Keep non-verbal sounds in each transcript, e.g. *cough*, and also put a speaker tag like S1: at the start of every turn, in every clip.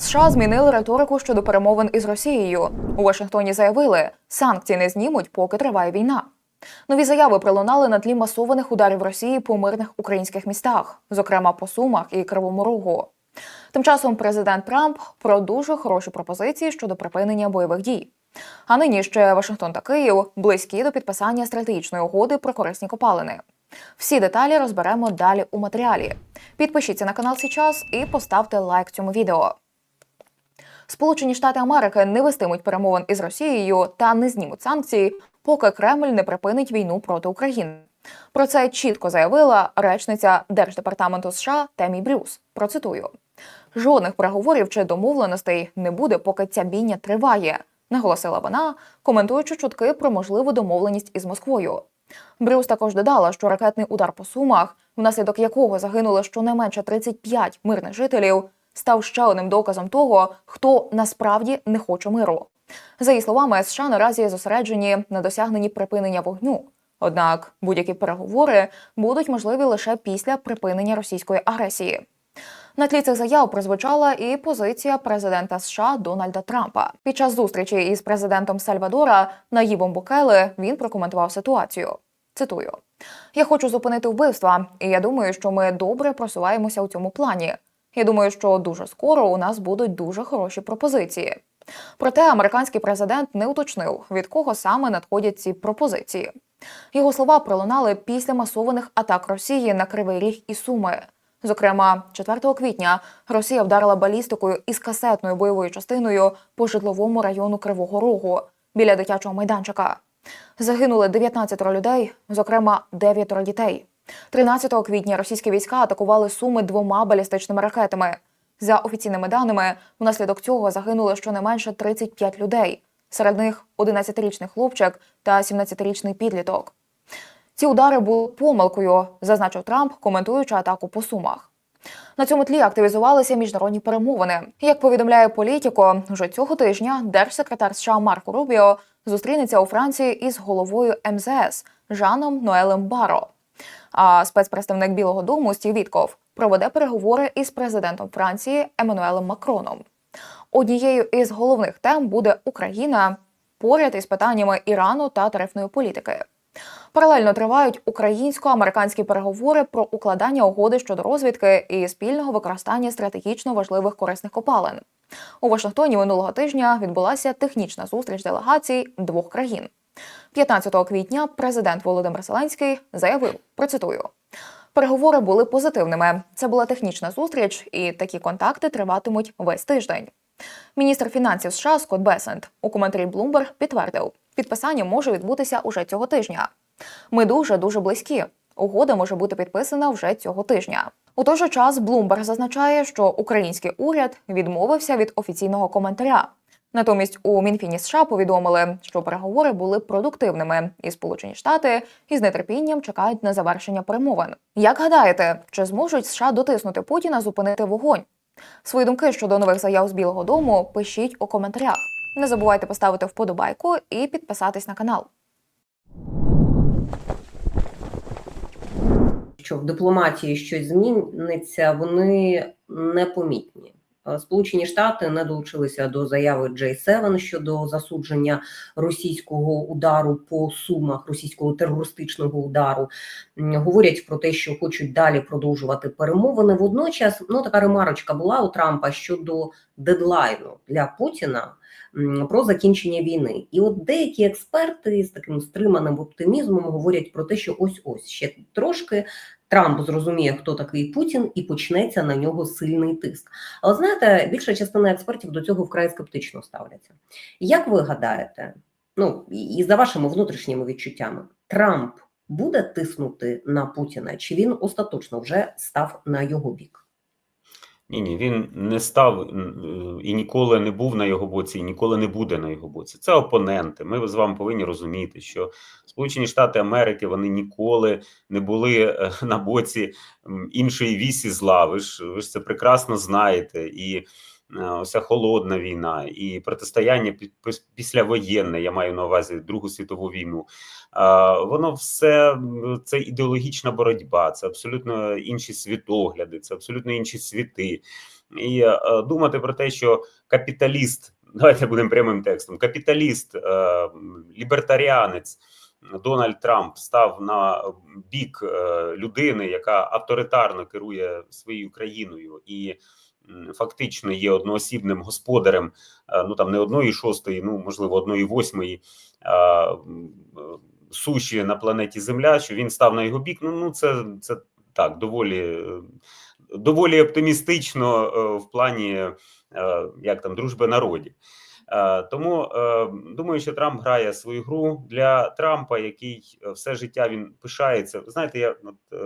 S1: США змінили риторику щодо перемовин із Росією. У Вашингтоні заявили, санкції не знімуть, поки триває війна. Нові заяви пролунали на тлі масованих ударів Росії по мирних українських містах, зокрема по Сумах і Кривому Рогу. Тим часом президент Трамп про дуже хороші пропозиції щодо припинення бойових дій. А нині ще Вашингтон та Київ близькі до підписання стратегічної угоди про корисні копалини. Всі деталі розберемо далі у матеріалі. Підпишіться на канал Січас і поставте лайк цьому відео. Сполучені Штати Америки не вестимуть перемовин із Росією та не знімуть санкції, поки Кремль не припинить війну проти України. Про це чітко заявила речниця Держдепартаменту США Темі Брюс. Процитую: жодних переговорів чи домовленостей не буде, поки ця бійня триває, наголосила вона, коментуючи чутки про можливу домовленість із Москвою. Брюс також додала, що ракетний удар по сумах, внаслідок якого загинуло щонайменше 35 мирних жителів, став ще одним доказом того, хто насправді не хоче миру. За її словами, США наразі зосереджені на досягненні припинення вогню. Однак будь-які переговори будуть можливі лише після припинення російської агресії. На тлі цих заяв прозвучала і позиція президента США Дональда Трампа. Під час зустрічі із президентом Сальвадора Наїбом Букеле він прокоментував ситуацію. Цитую: Я хочу зупинити вбивства, і я думаю, що ми добре просуваємося у цьому плані. Я думаю, що дуже скоро у нас будуть дуже хороші пропозиції. Проте американський президент не уточнив, від кого саме надходять ці пропозиції. Його слова пролунали після масованих атак Росії на Кривий Ріг і Суми. Зокрема, 4 квітня Росія вдарила балістикою із касетною бойовою частиною по житловому району Кривого Рогу біля дитячого майданчика. Загинули 19 людей, зокрема 9 дітей. 13 квітня російські війська атакували суми двома балістичними ракетами. За офіційними даними, внаслідок цього загинуло щонайменше 35 людей. Серед них 11-річний хлопчик та 17-річний підліток. Ці удари були помилкою, зазначив Трамп, коментуючи атаку по сумах. На цьому тлі активізувалися міжнародні перемовини. Як повідомляє політико, вже цього тижня держсекретар США Марко Рубіо зустрінеться у Франції із головою МЗС Жаном Ноелем Баро. А спецпредставник Білого Дому Стів Вітков проведе переговори із президентом Франції Еммануелем Макроном. Однією із головних тем буде Україна поряд із питаннями Ірану та тарифної політики. Паралельно тривають українсько-американські переговори про укладання угоди щодо розвідки і спільного використання стратегічно важливих корисних копалин. У Вашингтоні минулого тижня відбулася технічна зустріч делегацій двох країн. 15 квітня президент Володимир Зеленський заявив, процитую. Переговори були позитивними. Це була технічна зустріч, і такі контакти триватимуть весь тиждень. Міністр фінансів США Скотт Бесент у коментарі Bloomberg підтвердив, підписання може відбутися уже цього тижня. Ми дуже дуже близькі. Угода може бути підписана вже цього тижня. У той же час Bloomberg зазначає, що український уряд відмовився від офіційного коментаря. Натомість у Мінфіні США повідомили, що переговори були продуктивними, і Сполучені Штати із нетерпінням чекають на завершення перемовин. Як гадаєте, чи зможуть США дотиснути Путіна зупинити вогонь? Свої думки щодо нових заяв з Білого Дому пишіть у коментарях. Не забувайте поставити вподобайку і підписатись на канал.
S2: що в дипломатії щось зміниться, вони непомітні. Е, Сполучені Штати не долучилися до заяви J7 щодо засудження російського удару по сумах, російського терористичного удару. Говорять про те, що хочуть далі продовжувати перемовини. Водночас, ну така ремарочка була у Трампа щодо дедлайну для Путіна про закінчення війни. І от деякі експерти з таким стриманим оптимізмом говорять про те, що ось ось ще трошки Трамп зрозуміє, хто такий Путін, і почнеться на нього сильний тиск. Але знаєте, більша частина експертів до цього вкрай скептично ставляться. Як ви гадаєте, ну і за вашими внутрішніми відчуттями, Трамп буде тиснути на Путіна, чи він остаточно вже став на його бік?
S3: Ні, ні, він не став е, і ніколи не був на його боці, і ніколи не буде на його боці. Це опоненти. Ми з вами повинні розуміти, що Сполучені Штати Америки вони ніколи не були е, на боці іншої вісі зла. Ви ж ви ж це прекрасно знаєте. І ося холодна війна, і протистояння пі- післявоєнне, я маю на увазі Другу світову війну. Воно все це ідеологічна боротьба, це абсолютно інші світогляди, це абсолютно інші світи. І е, думати про те, що капіталіст, *laughs* давайте будемо прямим текстом, капіталіст, е, лібертаріанець Дональд Трамп став на бік е, людини, яка авторитарно керує своєю країною і фактично є одноосібним господарем, е, ну там не одної шостої, ну можливо, одної восьмої е, е, суші на планеті Земля, що він став на його бік. Ну, ну це, це так, доволі, доволі оптимістично в плані як там дружби народів. Тому думаю, що Трамп грає свою гру для Трампа, який все життя він пишається. Знаєте, я от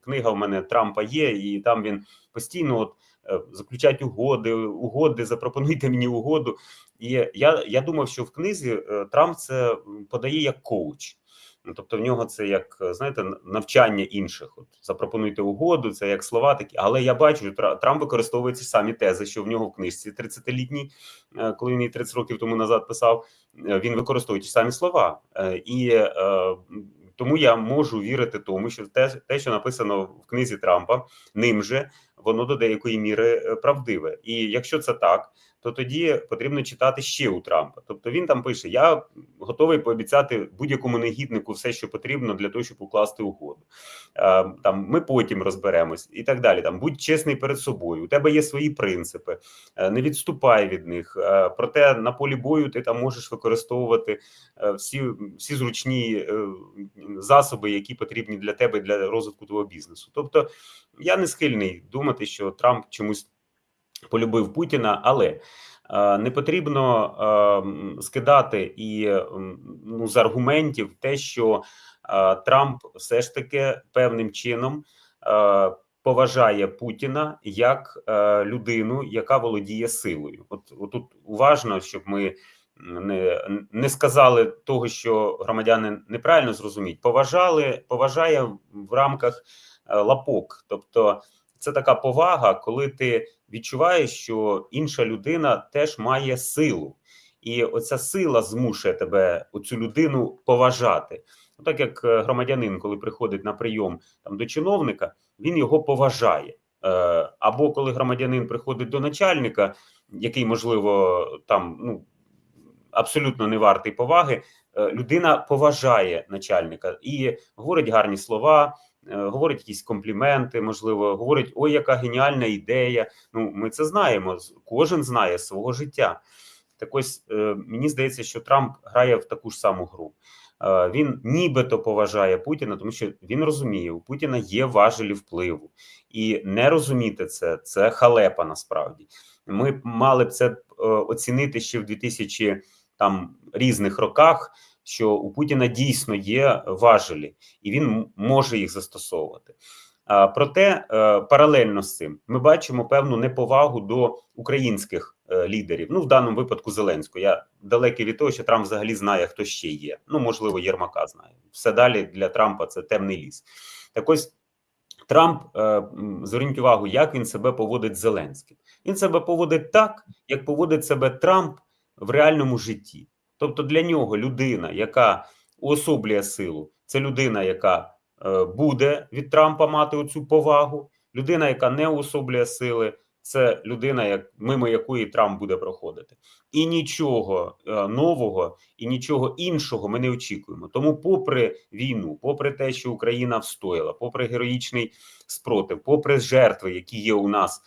S3: книга в мене Трампа є, і там він постійно от заключать угоди, угоди, запропонуйте мені угоду. І я, я думав, що в книзі е, Трамп це подає як коуч. Ну, тобто в нього це як е, знаєте навчання інших. От запропонуйте угоду, це як слова такі. Але я бачу, Тра- Трамп використовує ці самі тези, що в нього в книжці 30-літній, е, коли він її 30 років тому назад писав. е, Він використовує ті самі слова, Е, і е, тому я можу вірити тому, що те, те, що написано в книзі Трампа, ним же воно до деякої міри е, правдиве. І якщо це так, то тоді потрібно читати ще у Трампа. Тобто він там пише: Я готовий пообіцяти будь-якому негіднику все, що потрібно для того, щоб укласти угоду. Е, Там ми потім розберемось і так далі. Там будь чесний перед собою. У тебе є свої принципи, е, не відступай від них. Е, Проте на полі бою ти там можеш використовувати всі, всі зручні засоби, які потрібні для тебе для розвитку твого бізнесу. Тобто я не схильний думати, що Трамп чомусь полюбив Путіна, але е, не потрібно е, скидати і ну, з аргументів те, що е, Трамп все ж таки певним чином поважає Путіна як людину, яка володіє силою. От, от тут уважно, щоб ми не, не сказали того, що громадяни неправильно зрозуміють. Поважали, поважає в рамках лапок, тобто це така повага, коли ти відчуваєш, що інша людина теж має силу, і оця сила змушує тебе оцю людину поважати. Ну, так як е, громадянин, коли приходить на прийом там до чиновника, він його поважає. Е, Або коли громадянин приходить до начальника, який можливо там ну абсолютно не вартий поваги, е, людина поважає начальника і говорить гарні слова. Е, Говорить якісь компліменти, можливо, говорить: ой, яка геніальна ідея. Ну, ми це знаємо. Кожен знає свого життя. Так ось е, мені здається, що Трамп грає в таку ж саму гру. Е, Він нібито поважає Путіна, тому що він розуміє, у Путіна є важелі впливу, і не розуміти це це халепа насправді. Ми мали б це оцінити ще в 2000 там різних роках. Що у Путіна дійсно є важелі, і він може їх застосовувати. Проте е, паралельно з цим ми бачимо певну неповагу до українських е, лідерів. Ну, в даному випадку Зеленського. Я далекий від того, що Трамп взагалі знає, хто ще є. Ну, можливо, Єрмака знає. Все далі для Трампа це темний ліс. Так ось Трамп, е, зверніть увагу, як він себе поводить з Зеленським. Він себе поводить так, як поводить себе Трамп в реальному житті. Тобто для нього людина, яка уособлює силу, це людина, яка е, буде від Трампа мати оцю повагу. Людина, яка не уособлює сили, це людина, як мимо якої Трамп буде проходити. І нічого е, нового і нічого іншого ми не очікуємо. Тому, попри війну, попри те, що Україна встояла, попри героїчний спротив, попри жертви, які є у нас,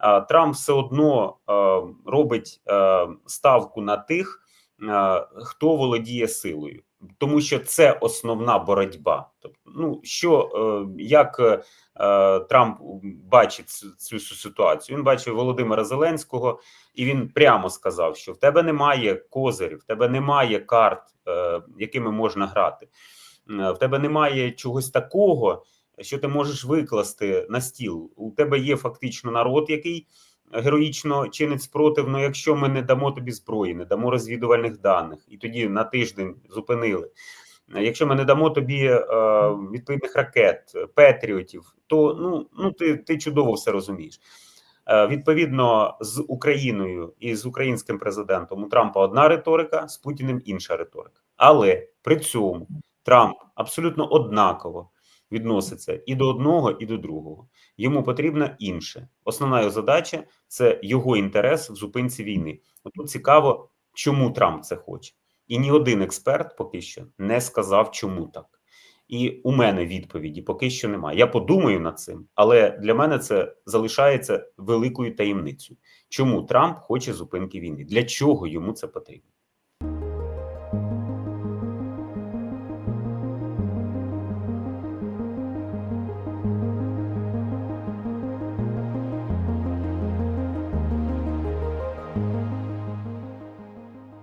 S3: е, Трамп все одно робить ставку на тих, хто володіє силою, тому що це основна боротьба. Тобто, ну що е, як е, Трамп бачить цю, ситуацію? Він бачив Володимира Зеленського, і він прямо сказав, що в тебе немає козирів, в тебе немає карт, е, якими можна грати. Е, В тебе немає чогось такого, що ти можеш викласти на стіл. У тебе є фактично народ, який героїчно чинить спротив. Ну, якщо ми не дамо тобі зброї, не дамо розвідувальних даних, і тоді на тиждень зупинили. Якщо ми не дамо тобі е, відповідних ракет, петріотів, то ну, ну ти, ти чудово все розумієш. Е, Відповідно, з Україною і з українським президентом у Трампа одна риторика, з Путіним інша риторика. Але при цьому Трамп абсолютно однаково відноситься і до одного, і до другого. Йому потрібно інше. Основна його задача це його інтерес в зупинці війни. Тут цікаво, чому Трамп це хоче. І ні один експерт поки що не сказав, чому так. І у мене відповіді поки що немає. Я подумаю над цим, але для мене це залишається великою таємницею. Чому Трамп хоче зупинки війни? Для чого йому це потрібно?